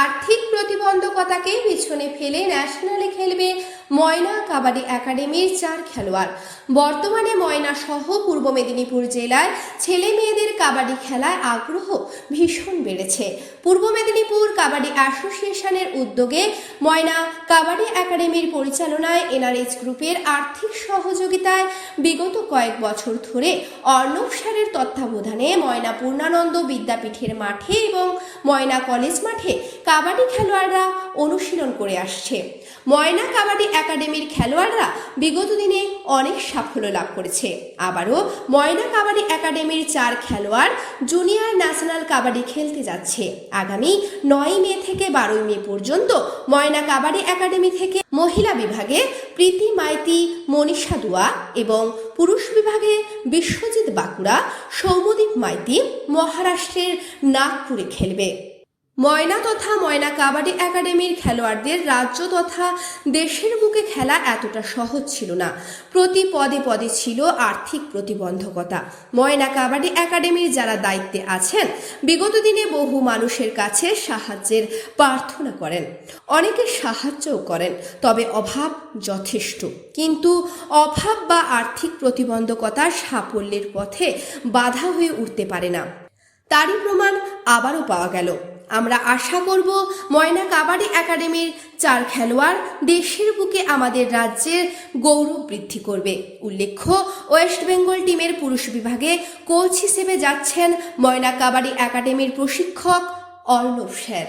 আর্থিক প্রতিবন্ধকতাকে পিছনে ফেলে ন্যাশনালে খেলবে ময়না কাবাডি একাডেমির চার খেলোয়াড়। বর্তমানে ময়না সহ পূর্ব মেদিনীপুর জেলায় ছেলে মেয়েদের কাবাডি খেলায় আগ্রহ ভীষণ বেড়েছে। পূর্ব মেদিনীপুর কাবাডি অ্যাসোসিয়েশনের উদ্যোগে ময়না কাবাডি একাডেমির পরিচালনায় এনআরএইচ গ্রুপের আর্থিক সহযোগিতায় বিগত কয়েক বছর ধরে অর্ণব স্যারের তত্ত্বাবধানে ময়না পূর্ণানন্দ বিদ্যাপীঠের মাঠে এবং ময়না কলেজ মাঠে কাবাডি খেলোয়াড়রা অনুশীলন করে আসছে। ময়না কাবাডি একাডেমির খেলোয়াড়রা বিগত দিনে অনেক সাফল্য লাভ করেছে। আবারও ময়না কাবাডি একাডেমির চার খেলোয়াড় জুনিয়র ন্যাশনাল কাবাডি খেলতে যাচ্ছে। আগামী নয় মে থেকে বারোই মে পর্যন্ত ময়না কাবাডি একাডেমি থেকে মহিলা বিভাগে প্রীতি মাইতি, মনীষা দুয়া এবং পুরুষ বিভাগে বিশ্বজিৎ বাঁকুড়া, সৌমদীপ মাইতি মহারাষ্ট্রের নাগপুরে খেলবে। ময়না তথা ময়না কাবাডি একাডেমির খেলোয়াড়দের রাজ্য তথা দেশের বুকে খেলা এতটা সহজ ছিল না। প্রতি পদে পদে ছিল আর্থিক প্রতিবন্ধকতা। ময়না কাবাডি একাডেমির যারা দায়িত্বে আছেন, বিগত দিনে বহু মানুষের কাছে সাহায্যের প্রার্থনা করেন। অনেকে সাহায্যও করেন, তবে অভাব যথেষ্ট। কিন্তু অভাব বা আর্থিক প্রতিবন্ধকতা সাফল্যের পথে বাধা হয়ে উঠতে পারে না। তারই প্রমাণ আবারও পাওয়া গেল। আমরা আশা করব ময়না কাবাডি একাডেমির চার খেলোয়াড় দেশের বুকে আমাদের রাজ্যের গৌরব বৃদ্ধি করবে। উল্লেখ্য, ওয়েস্ট বেঙ্গল টিমের পুরুষ বিভাগে কোচ হিসেবে যাচ্ছেন ময়না কাবাডি একাডেমির প্রশিক্ষক Arnab sir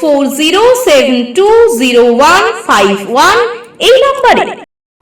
four zero seven two zero one five one এই নম্বরে